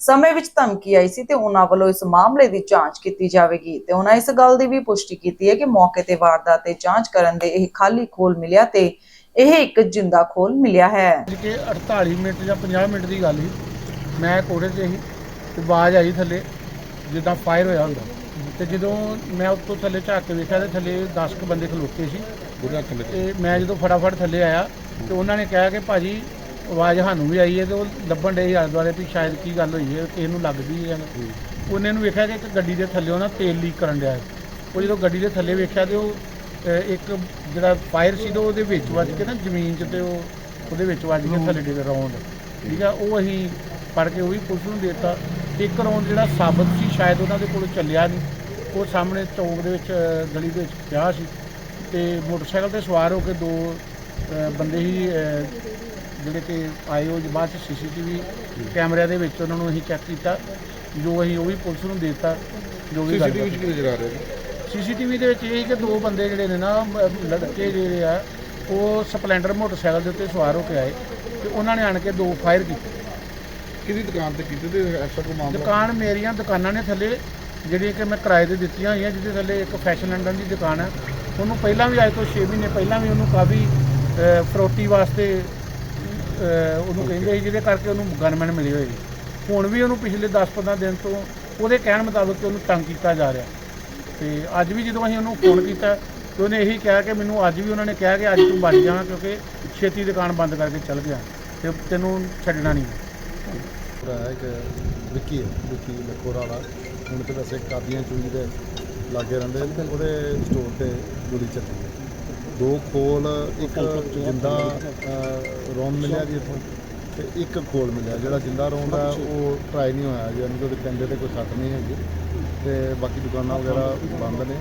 ਸਮੇਂ ਵਿੱਚ ਧਮਕੀ ਆਈ ਸੀ ਤੇ ਉਹਨਾਂ ਵੱਲੋਂ ਇਸ ਮਾਮਲੇ ਦੀ ਜਾਂਚ ਕੀਤੀ ਜਾਵੇਗੀ। ਤੇ ਉਹਨਾਂ ਇਸ ਗੱਲ ਦੀ ਵੀ ਪੁਸ਼ਟੀ ਕੀਤੀ ਹੈ ਕਿ ਮੌਕੇ ਤੇ ਵਾਰਦਾਤ ਤੇ ਜਾਂਚ ਕਰਨ ਦੇ ਇਹ ਖਾਲੀ ਖੋਲ ਮਿਲਿਆ ਤੇ ਇਹ ਇੱਕ ਜਿੰਦਾ ਖੋਲ ਮਿਲਿਆ ਹੈ। ਕਿ 48 ਮਿੰਟ ਜਾਂ 50 ਮਿੰਟ ਦੀ ਗੱਲ ਸੀ। ਮੈਂ ਕੋੜੇ 'ਤੇ ਸੀ ਤੇ ਆਵਾਜ਼ ਆਈ ਥੱਲੇ ਜਿੱਦਾਂ ਫਾਇਰ ਹੋਇਆ ਹੁੰਦਾ। ਤੇ ਜਦੋਂ ਮੈਂ ਉੱਤੋਂ ਥੱਲੇ ਝਾਕ ਕੇ ਵੇਖਿਆ ਤੇ ਥੱਲੇ 10 ਕੁ ਬੰਦੇ ਖਲੋਤੇ ਸੀ। ਤੇ ਮੈਂ ਜਦੋਂ ਫਟਾਫਟ ਥੱਲੇ ਆਇਆ ਤੇ ਉਹਨਾਂ ਨੇ ਕਿਹਾ ਕਿ ਭਾਜੀ ਆਵਾਜ਼ ਸਾਨੂੰ ਵੀ ਆਈ ਹੈ ਤੇ ਉਹ ਲੱਭਣ ਦੇ ਆਲੇ ਦੁਆਲੇ ਵੀ ਸ਼ਾਇਦ ਕੀ ਗੱਲ ਹੋਈ ਹੈ ਕਿਸੇ ਨੂੰ ਲੱਗਦੀ ਹੈ ਜਾਂ ਉਹਨੇ ਨੂੰ ਵੇਖਿਆ ਕਿ ਇੱਕ ਗੱਡੀ ਦੇ ਥੱਲੇ ਨਾ ਤੇਲ ਲੀਕ ਕਰਨ ਡਿਆ। ਉਹ ਜਦੋਂ ਗੱਡੀ ਦੇ ਥੱਲੇ ਵੇਖਿਆ ਤੇ ਉਹ ਇੱਕ ਜਿਹੜਾ ਫਾਇਰ ਸੀ ਤੇ ਉਹਦੇ ਵਿੱਚ ਵੱਜ ਕੇ ਨਾ ਜ਼ਮੀਨ 'ਚ ਤੇ ਉਹ ਉਹਦੇ ਵਿੱਚ ਵੱਜ ਕੇ ਥੱਲੇ ਡਿੱਗ ਰੌਂਡ ਠੀਕ ਆ ਉਹ ਅਸੀਂ ਫੜ ਕੇ ਉਹ ਵੀ ਪੁਲਿਸ ਨੂੰ ਦਿੱਤਾ। ਇੱਕ ਰੌਂਡ ਜਿਹੜਾ ਸਾਬਤ ਸੀ ਸ਼ਾਇਦ ਉਹਨਾਂ ਦੇ ਕੋਲ ਚੱਲਿਆ ਨਹੀਂ। ਉਹ ਸਾਹਮਣੇ ਚੌਂਕ ਦੇ ਵਿੱਚ ਗਲੀ ਦੇ ਵਿੱਚ ਪਿਆ ਸੀ ਤੇ ਮੋਟਰਸਾਈਕਲ ਤੇ ਸਵਾਰ ਹੋ ਕੇ ਦੋ ਬੰਦੇ ਹੀ ਜਿਹੜੇ ਕਿ ਆਏ ਉਹ ਬਾਅਦ ਚ ਸੀਸੀਟੀਵੀ ਕੈਮਰਿਆਂ ਦੇ ਵਿੱਚ ਉਹਨਾਂ ਨੂੰ ਅਸੀਂ ਚੈੱਕ ਕੀਤਾ। ਜੋ ਅਸੀਂ ਉਹ ਵੀ ਪੁਲਿਸ ਨੂੰ ਦੇ ਦਿੱਤਾ ਜੋ ਵੀ ਸੀਸੀਟੀਵੀ ਵਿੱਚ ਨਜ਼ਰ ਆ ਰਹੇ ਸੀਸੀਟੀਵੀ ਦੇ ਵਿੱਚ ਇਹ ਕਿ ਦੋ ਬੰਦੇ ਜਿਹੜੇ ਨੇ ਨਾ ਲੜਕੇ ਜਿਹੜੇ ਆ ਉਹ ਸਪਲੈਂਡਰ ਮੋਟਰਸਾਈਕਲ ਦੇ ਉੱਤੇ ਸਵਾਰ ਹੋ ਕੇ ਆਏ ਤੇ ਉਹਨਾਂ ਨੇ ਆਣ ਕੇ ਦੋ ਫਾਇਰ ਕੀਤੇ। ਕਿਹਦੀ ਦੁਕਾਨ ਤੇ ਕੀਤੇ ਤੇ ਐਸਾ ਕੋਈ ਮਾਮਲਾ? ਦੁਕਾਨ ਮੇਰੀਆਂ ਦੁਕਾਨਾਂ ਨੇ ਥੱਲੇ ਜਿਹੜੀਆਂ ਕਿ ਮੈਂ ਕਿਰਾਏ ਤੇ ਦਿੱਤੀਆਂ ਹੋਈਆਂ ਜਿਹਦੇ ਥੱਲੇ ਇੱਕ ਫੈਸ਼ਨ ਲੰਡਨ ਦੀ ਦੁਕਾਨ ਹੈ ਉਹਨੂੰ ਪਹਿਲਾਂ ਵੀ ਅੱਜ ਤੋਂ 6 ਮਹੀਨੇ ਪਹਿਲਾਂ ਵੀ ਉਹਨੂੰ ਕਾਫੀ ਅਹ, ਫਰੋਤੀ ਵਾਸਤੇ ਉਹਨੂੰ ਕਹਿੰਦੇ ਸੀ ਜਿਹਦੇ ਕਰਕੇ ਉਹਨੂੰ ਗਨਮੈਨ ਮਿਲੇ ਹੋਏ ਸੀ। ਹੁਣ ਵੀ ਉਹਨੂੰ ਪਿਛਲੇ 10-15 ਦਿਨ ਤੋਂ ਉਹਦੇ ਕਹਿਣ ਮੁਤਾਬਕ ਉਹਨੂੰ ਤੰਗ ਕੀਤਾ ਜਾ ਰਿਹਾ। ਤੇ ਅੱਜ ਵੀ ਜਦੋਂ ਅਸੀਂ ਉਹਨੂੰ ਫੋਨ ਕੀਤਾ ਤੇ ਉਹਨੇ ਇਹੀ ਕਿਹਾ ਕਿ ਮੈਨੂੰ ਅੱਜ ਵੀ ਉਹਨਾਂ ਨੇ ਕਿਹਾ ਕਿ ਅੱਜ ਤੂੰ ਬਚ ਜਾਵਾਂ ਕਿਉਂਕਿ ਛੇਤੀ ਦੁਕਾਨ ਬੰਦ ਕਰਕੇ ਚੱਲ ਗਿਆ ਤੇ ਤੈਨੂੰ ਛੱਡਣਾ ਨਹੀਂ ਕਿ ਵਿੱਕੀ ਹੈ ਵਿੱਕੀ ਲਖੋਰਾ ਵਾਲਾ। ਹੁਣ ਤੇ ਵੈਸੇ ਕਾਦੀਆਂ ਚੂਈ ਦੇ ਲਾਗੇ ਰਹਿੰਦੇ ਨੇ ਤੇ ਉਹਦੇ ਸਟੋਰ ਤੇ ਗੋਲੀ ਚੱਲੀ ਹੈ। ਦੋ ਖੋਲ ਇੱਕ ਜਿੰਦਾ ਰੌਂਡ ਮਿਲਿਆ ਜੀ ਇੱਥੋਂ ਤੇ ਇੱਕ ਖੋਲ ਮਿਲਿਆ। ਜਿਹੜਾ ਜਿੰਦਾ ਰੌਂਡ ਆ ਉਹ ਟਰਾਈ ਨਹੀਂ ਹੋਇਆ ਜੀ। ਉਹਦੇ ਉਹਦੇ ਕੰਡੇ ਤੇ ਕੋਈ ਸੱਟ ਨਹੀਂ ਹੈਗੀ। ਤੇ ਬਾਕੀ ਦੁਕਾਨਾਂ ਵਗੈਰਾ ਬੰਦ ਨੇ।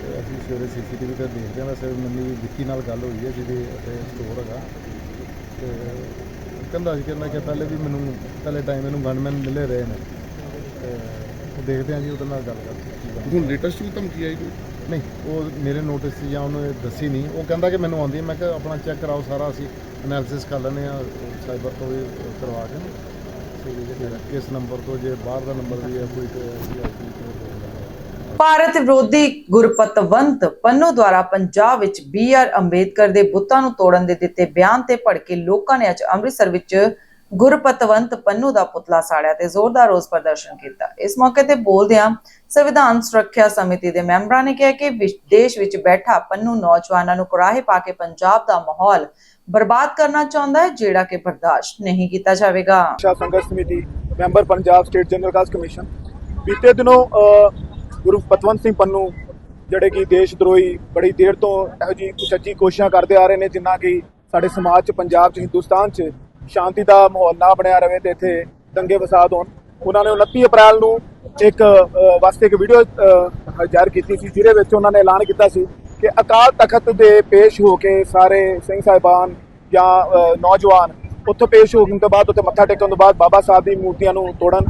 ਤੇ ਅਸੀਂ ਸਵੇਰੇ ਸੀਸੀਟੀਵੀ ਤੇ ਦੇਖਦੇ ਹਾਂ। ਵੈਸੇ ਮੈਨੂੰ ਵਿੱਕੀ ਨਾਲ ਗੱਲ ਹੋਈ ਹੈ ਜਿਹਦੇ ਉੱਤੇ ਸਟੋਰ ਹੈਗਾ। ਤੇ ਕਹਿੰਦਾ ਸੀ ਕਿ ਮੈਂ ਕਿ ਪਹਿਲੇ ਵੀ ਮੈਨੂੰ ਪਹਿਲੇ ਟਾਈਮ ਇਹਨੂੰ ਗਨਮੈਨ ਮਿਲੇ ਰਹੇ ਨੇ। ਤੇ ਉਹ ਦੇਖਦੇ ਹਾਂ ਜੀ ਉਹਦੇ ਨਾਲ ਗੱਲ ਕਰਕੇ ਹੁਣ ਲੇਟੈਸਟ ਵੀ ਧਮਕੀ ਆਈ ਕੋਈ? ਨਹੀਂ, ਉਹ ਮੇਰੇ ਨੋਟਿਸ 'ਚ ਜਾਂ ਉਹਨੂੰ ਦੱਸੀ ਨਹੀਂ। ਉਹ ਕਹਿੰਦਾ ਕਿ ਮੈਨੂੰ ਆਉਂਦੀ ਹੈ। ਮੈਂ ਕਿਹਾ, ਆਪਣਾ ਚੈੱਕ ਕਰਾਓ ਸਾਰਾ, ਅਸੀਂ ਐਨਾਲਿਸਿਸ ਕਰ ਲੈਂਦੇ ਆ ਸਾਈਬਰ ਤੋਂ ਵੀ ਕਰਵਾ ਕੇ ਸਹੀ ਜੇ। ਕਿਸ ਨੰਬਰ ਤੋਂ ਜੇ ਬਾਹਰ ਦਾ ਨੰਬਰ ਵੀ ਹੈ, ਕੋਈ ਤੇ ਅਸੀਂ ਆਪਣੀ ਭਾਰਤ ਵਿਰੋਧੀ ਗੁਰਪਤਵੰਤ ਪੰਨੂ ਦੁਆਰਾ ਪੰਜਾਬ ਵਿੱਚ ਬੀ ਆਰ ਅੰਬੇਦਕਰ ਦੇ ਬੁੱਤਾਂ ਨੂੰ ਤੋੜਨ ਦੇ ਦਿੱਤੇ ਬਿਆਨ ਤੇ ਭੜਕੇ ਲੋਕਾਂ ਨੇ ਅੱਜ ਅੰਮ੍ਰਿਤਸਰ ਵਿੱਚ ਗੁਰਪਤਵੰਤ ਪੰਨੂ ਦਾ ਪੁਤਲਾ ਸਾੜਿਆ ਤੇ ਜ਼ੋਰਦਾਰ ਰੋਸ ਪ੍ਰਦਰਸ਼ਨ ਕੀਤਾ। ਇਸ ਮੌਕੇ ਤੇ ਬੋਲਦਿਆਂ ਸੰਵਿਧਾਨ ਸੁਰੱਖਿਆ ਸਮਿਤੀ ਦੇ ਮੈਂਬਰਾਂ ਨੇ ਕਿਹਾ ਕਿ ਦੇਸ਼ ਵਿੱਚ ਬੈਠਾ ਪੰਨੂ ਨੌਜਵਾਨਾਂ ਨੂੰ ਕੁਰਾਹੇ ਪਾ ਕੇ ਪੰਜਾਬ ਦਾ ਮਾਹੌਲ ਬਰਬਾਦ ਕਰਨਾ ਚਾਹੁੰਦਾ ਹੈ, ਜਿਹੜਾ ਕਿ ਬਰਦਾਸ਼ਤ ਨਹੀਂ ਕੀਤਾ ਜਾਵੇਗਾ। ਸ਼ਾ ਸੰਘਰਸ਼ ਸਮਿਤੀ ਮੈਂਬਰ ਪੰਜਾਬ ਸਟੇਟ ਜਨਰਲ ਕਾਸ ਕਮਿਸ਼ਨ। ਬੀਤੇ ਦਿਨੋਂ ਗੁਰੂ ਪਤਵੰਤ ਸਿੰਘ ਪੰਨੂ, ਜਿਹੜੇ ਕਿ ਦੇਸ਼ ਦਰੋਹੀ ਬੜੀ ਦੇਰ ਤੋਂ ਇਹੋ ਜਿਹੀ ਕੁਚੱਜੀ ਕੋਸ਼ਿਸ਼ਾਂ ਕਰਦੇ ਆ ਰਹੇ ਨੇ, ਜਿੰਨਾ ਕਿ ਸਾਡੇ ਸਮਾਜ 'ਚ, ਪੰਜਾਬ 'ਚ, ਹਿੰਦੁਸਤਾਨ 'ਚ ਸ਼ਾਂਤੀ ਦਾ ਮਾਹੌਲ ਨਾ ਬਣਿਆ ਰਵੇ ਤੇ ਇੱਥੇ ਦੰਗੇ ਫਸਾਦ ਹੋਣ। ਉਹਨਾਂ ਨੇ 29 ਅਪ੍ਰੈਲ ਨੂੰ ਇੱਕ ਵਾਸਤੇ ਇੱਕ ਵੀਡੀਓ ਅ, ਕੀਤੀ ਸੀ ਜਿਹਦੇ ਵਿੱਚ ਉਹਨਾਂ ਨੇ ਐਲਾਨ ਕੀਤਾ ਸੀ ਕਿ ਅਕਾਲ ਤਖਤ ਦੇ ਪੇਸ਼ ਹੋ ਕੇ ਸਾਰੇ ਸਿੰਘ ਸਾਹਿਬਾਨ ਜਾਂ ਨੌਜਵਾਨ ਉੱਥੋਂ ਪੇਸ਼ ਹੋਣ ਤੋਂ ਬਾਅਦ ਉੱਥੇ ਮੱਥਾ ਟੇਕਣ ਤੋਂ ਬਾਅਦ ਬਾਬਾ ਸਾਹਿਬ ਦੀ ਮੂਰਤੀਆਂ ਨੂੰ ਤੋੜਨ।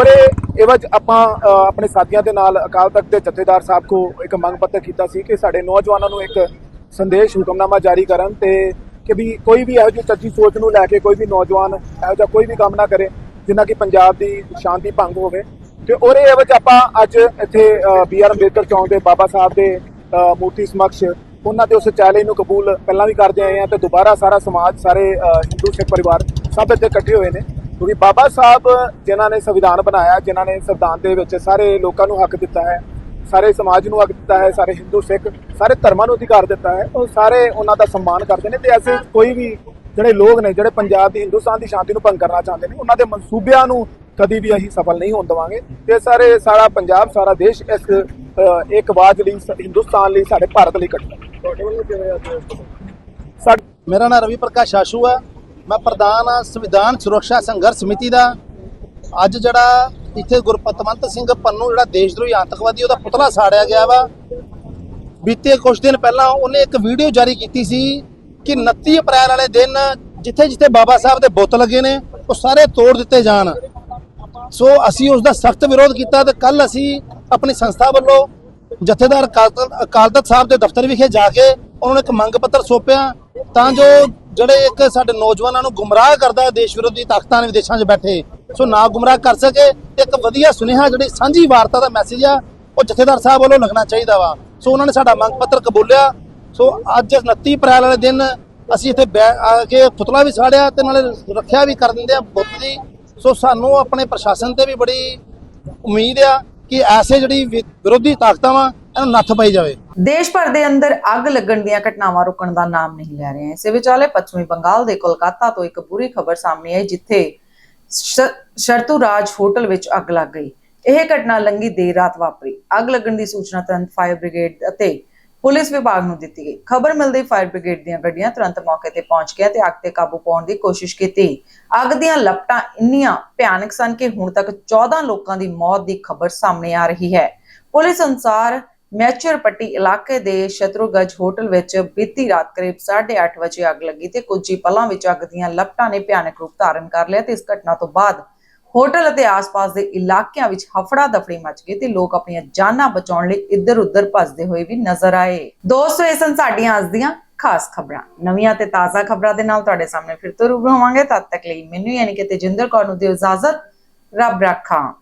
ਔਰ ਇਹ ਵਜ ਆਪਾਂ ਆਪਣੇ ਸਾਥੀਆਂ ਦੇ ਨਾਲ ਅਕਾਲ ਤਖਤ ਦੇ ਜਥੇਦਾਰ ਸਾਹਿਬ ਕੋ ਇੱਕ ਮੰਗ ਪੱਤਰ ਕੀਤਾ ਸੀ ਕਿ ਸਾਡੇ ਨੌਜਵਾਨਾਂ ਨੂੰ ਇੱਕ ਸੰਦੇਸ਼ ਹੁਕਮਨਾਮਾ ਜਾਰੀ ਕਰਨ ਤੇ ਕਿ ਵੀ ਕੋਈ ਵੀ ਇਹੋ ਜਿਹੀ ਚੱਜੀ ਸੋਚ ਨੂੰ ਲੈ ਕੇ ਕੋਈ ਵੀ ਨੌਜਵਾਨ ਇਹੋ ਜਿਹਾ ਕੋਈ ਵੀ ਕੰਮ ਨਾ ਕਰੇ, ਜਿੰਨਾ ਕਿ ਪੰਜਾਬ ਦੀ ਸ਼ਾਂਤੀ ਭੰਗ ਹੋਵੇ। ਤੇ ਉਹਦੇ ਵਿੱਚ ਆਪਾਂ ਅੱਜ ਇੱਥੇ ਬੀ ਆਰ ਅੰਬੇਦਕਰ ਚੌਂਕ ਦੇ ਬਾਬਾ ਸਾਹਿਬ ਦੇ ਮੂਰਤੀ ਸਮਕਸ਼ ਉਹਨਾਂ ਦੇ ਉਸ ਚੈਲੰਜ ਨੂੰ ਕਬੂਲ ਪਹਿਲਾਂ ਵੀ ਕਰਦੇ ਆਏ ਆ ਤੇ ਦੁਬਾਰਾ ਸਾਰਾ ਸਮਾਜ, ਸਾਰੇ ਹਿੰਦੂ ਸਿੱਖ ਪਰਿਵਾਰ ਸਭ ਇੱਥੇ ਇਕੱਠੇ ਹੋਏ ਨੇ। ਕਿਉਂਕਿ ਬਾਬਾ ਸਾਹਿਬ ਜਿਨ੍ਹਾਂ ਨੇ ਸੰਵਿਧਾਨ ਬਣਾਇਆ, ਜਿਨ੍ਹਾਂ ਨੇ ਸੰਵਿਧਾਨ ਦੇ ਵਿੱਚ ਸਾਰੇ ਲੋਕਾਂ ਨੂੰ ਹੱਕ ਦਿੱਤਾ ਹੈ ਸਾਰੇ ਸਮਾਜ ਨੂੰ ਹੱਕ ਦਿੱਤਾ ਹੈ ਸਾਰੇ ਹਿੰਦੂ ਸਿੱਖ ਸਾਰੇ ਧਰਮਾਂ ਨੂੰ ਅਧਿਕਾਰ ਦਿੱਤਾ ਹੈ ਉਹ ਸਾਰੇ ਉਹਨਾਂ ਦਾ ਸਨਮਾਨ ਕਰਦੇ ਨੇ ਤੇ ਐਸੇ ਕੋਈ ਵੀ ਜਿਹੜੇ ਲੋਕ ਨੇ ਜਿਹੜੇ ਪੰਜਾਬ ਦੀ ਹਿੰਦੁਸਤਾਨ ਦੀ ਸ਼ਾਂਤੀ ਨੂੰ ਭੰਗ ਕਰਨਾ ਚਾਹੁੰਦੇ ਨੇ ਉਹਨਾਂ ਦੇ ਮਨਸੂਬਿਆਂ ਨੂੰ ਕਦੀ ਵੀ ਅਸੀਂ ਸਫਲ ਨਹੀਂ ਹੋਣ ਦੇਵਾਂਗੇ ਤੇ ਸਾਰੇ ਸਾਰਾ ਪੰਜਾਬ ਸਾਰਾ ਦੇਸ਼ ਇਸ ਇੱਕ ਆਵਾਜ਼ ਲਈ ਹਿੰਦੁਸਤਾਨ ਲਈ ਸਾਡੇ ਭਾਰਤ ਲਈ ਇਕੱਠਾ ਹੈ। ਤੁਹਾਡੇ ਵੱਲੋਂ ਕਿਵੇਂ ਅੱਜ ਸਾਡੇ ਮੇਰਾ ਨਾਮ ਰਵੀ ਪ੍ਰਕਾਸ਼ ਆਸ਼ੂ ਹੈ। ਮੈਂ ਪ੍ਰਧਾਨ ਹਾਂ ਸੰਵਿਧਾਨ ਸੁਰੱਖਿਆ ਸੰਘਰਸ਼ ਸਮਿਤੀ ਦਾ। ਅੱਜ ਜਿਹੜਾ ਇੱਥੇ ਗੁਰਪਤਵੰਤ ਸਿੰਘ ਪੰਨੂ, ਜਿਹੜਾ ਦੇਸ਼ਦਰੋਹੀ ਆਤੰਕਵਾਦੀ, ਉਹਦਾ ਪੁਤਲਾ ਸਾੜਿਆ ਗਿਆ ਵਾ। ਬੀਤੇ ਕੁਝ ਦਿਨ ਪਹਿਲਾਂ ਉਹਨੇ ਇੱਕ ਵੀਡੀਓ ਜਾਰੀ ਕੀਤੀ ਸੀ ਕਿ 29 ਅਪ੍ਰੈਲ ਵਾਲੇ ਦਿਨ ਜਿੱਥੇ ਜਿੱਥੇ ਬਾਬਾ ਸਾਹਿਬ ਦੇ ਬੁੱਤ ਲੱਗੇ ਨੇ, ਉਹ ਸਾਰੇ ਤੋੜ ਦਿੱਤੇ ਜਾਣ। ਸੋ ਅਸੀਂ ਉਸ ਦਾ ਸਖਤ ਵਿਰੋਧ ਕੀਤਾ ਤੇ ਕੱਲ ਅਸੀਂ ਆਪਣੀ ਸੰਸਥਾ ਵੱਲੋਂ ਜਥੇਦਾਰ ਅਕਾਲ ਅਕਾਲ ਤਖਤ ਸਾਹਿਬ ਦੇ ਦਫ਼ਤਰ ਵਿਖੇ ਜਾ ਕੇ ਉਹਨਾਂ ਨੂੰ ਇੱਕ ਮੰਗ ਪੱਤਰ ਸੌਂਪਿਆ। ਤਾਂ ਜੋ ਜਿਹੜੇ ਇੱਕ ਸਾਡੇ ਨੌਜਵਾਨਾਂ ਨੂੰ ਗੁੰਮਰਾਹ ਕਰਦਾ ਦੇਸ਼ ਵਿਰੋਧੀ ਤਾਕਤਾਂ ਨੇ ਵਿਦੇਸ਼ਾਂ 'ਚ ਬੈਠੇ। ਸੋ ਨਾ ਗੁੰਮਰਾਹ ਕਰ ਸਕੇ। ਇੱਕ ਵਧੀਆ ਸੁਨੇਹਾ ਜਿਹੜੀ ਸਾਂਝੀ ਵਾਰਤਾ ਦਾ ਮੈਸੇਜ ਆ, ਉਹ ਜਥੇਦਾਰ ਸਾਹਿਬ ਵੱਲੋਂ ਲੱਗਣਾ ਚਾਹੀਦਾ ਵਾ। ਸੋ ਉਹਨਾਂ ਨੇ ਸਾਡਾ ਮੰਗ ਪੱਤਰ ਕਬੂਲਿਆ। ਸੋ ਅੱਜ 29 ਅਪ੍ਰੈਲ ਵਾਲੇ ਦਿਨ ਅਸੀਂ ਇੱਥੇ ਆ ਕੇ ਪੁਤਲਾ ਵੀ ਸਾੜਿਆ ਤੇ ਨਾਲੇ ਰੱਖਿਆ ਵੀ ਕਰ ਦਿੰਦੇ ਆ ਬੁੱਤ ਦੀ। ਸੋ ਸਾਨੂੰ ਆਪਣੇ ਪ੍ਰਸ਼ਾਸਨ ਤੇ ਵੀ ਬੜੀ ਉਮੀਦ ਆ ਕਿ ਐਸੇ ਜਿਹੜੀ ਵਿਰੋਧੀ ਤਾਕਤਾਂ ਵਾ, ਇਹਨੂੰ ਨੱਥ ਪਾਈ ਜਾਵੇ। ਦੇਸ਼ ਭਰ ਦੇ ਅੰਦਰ ਅੱਗ ਲੱਗਣ ਦੀਆਂ ਘਟਨਾਵਾਂ ਰੁਕਣ ਦਾ ਨਾਮ ਨਹੀਂ ਲੈ ਰਹੇ। ਇਸੇ ਵਿਚਾਲੇ ਪੱਛਮੀ ਬੰਗਾਲ ਦੇ ਕੋਲਕਾਤਾ ਤੋਂ ਇੱਕ ਬੁਰੀ ਖਬਰ ਸਾਹਮਣੇ ਆਈ, ਜਿੱਥੇ ਸ਼ਰਤੂ ਰਾਜ ਹੋਟਲ ਵਿੱਚ ਅੱਗ ਲੱਗ ਗਈ। ਇਹ ਘਟਨਾ ਲੰਗੀ ਦੇਰ ਰਾਤ ਵਾਪਰੀ। ਅੱਗ ਲੱਗਣ ਦੀ ਸੂਚਨਾ ਤੁਰੰਤ ਫਾਇਰ ਬ੍ਰਿਗੇਡ ਅਤੇ ਪੁਲਿਸ ਵਿਭਾਗ ਨੂੰ ਦਿੱਤੀ ਗਈ। ਖਬਰ ਮਿਲਦੇ ਫਾਇਰ ਬ੍ਰਿਗੇਡ ਦੀਆਂ ਗੱਡੀਆਂ ਤੁਰੰਤ ਮੌਕੇ ਤੇ ਪਹੁੰਚ ਗਈਆਂ ਤੇ ਅੱਗ ਤੇ ਕਾਬੂ ਪਾਉਣ ਦੀ ਕੋਸ਼ਿਸ਼ ਕੀਤੀ। ਅੱਗ ਦੀਆਂ ਲਪਟਾਂ ਇੰਨੀਆਂ ਭਿਆਨਕ ਸਨ ਕਿ ਹੁਣ ਤੱਕ 14 ਲੋਕਾਂ ਦੀ ਮੌਤ ਦੀ ਖਬਰ ਸਾਹਮਣੇ ਆ ਰਹੀ ਹੈ। ਪੁਲਿਸ ਅਨੁਸਾਰ ਮੈਚਰ ਪੱਟੀ ਇਲਾਕੇ ਦੇ ਸ਼ਤਰੂਗਜ ਹੋਟਲ ਵਿੱਚ ਬੀਤੀ ਰਾਤ ਕਰੀਬ 8:30 ਵਜੇ ਅੱਗ ਲੱਗੀ ਤੇ ਕੁਝ ਹੀ ਪਲਾਂ ਵਿੱਚ ਅੱਗ ਦੀਆਂ ਲਪਟਾਂ ਨੇ ਭਿਆਨਕ ਰੂਪ ਧਾਰਨ ਕਰ ਲਿਆ ਤੇ ਇਸ ਘਟਨਾ ਤੋਂ ਬਾਅਦ ਹੋਟਲ ਅਤੇ ਆਸ-ਪਾਸ ਦੇ ਇਲਾਕਿਆਂ ਵਿੱਚ ਹਫੜਾ ਦਫੜੀ ਮਚ ਗਈ ਤੇ ਲੋਕ ਆਪਣੀਆਂ ਜਾਨਾਂ ਬਚਾਉਣ ਲਈ ਇੱਧਰ-ਉੱਧਰ ਭੱਜਦੇ ਹੋਏ ਵੀ ਨਜ਼ਰ ਆਏ। ਦੋਸਤੋ, ਇਹ ਸਨ ਸਾਡੀਆਂ ਅੱਜ ਦੀਆਂ ਖਾਸ ਖਬਰਾਂ। ਨਵੀਆਂ ਤੇ ਤਾਜ਼ਾ ਖਬਰਾਂ ਦੇ ਨਾਲ ਤੁਹਾਡੇ ਸਾਹਮਣੇ ਫਿਰ ਤੋਂ ਰੂਬਰੂ ਹੋਵਾਂਗੇ। ਤਦ ਤੱਕ ਲਈ ਮੈਨੂੰ ਯਾਨੀ ਕਿ ਤੇਜਿੰਦਰ ਕੌਰ ਨੂੰ ਦਿਓ ਇਜਾਜ਼ਤ। ਰੱਬ ਰੱਖਾਂ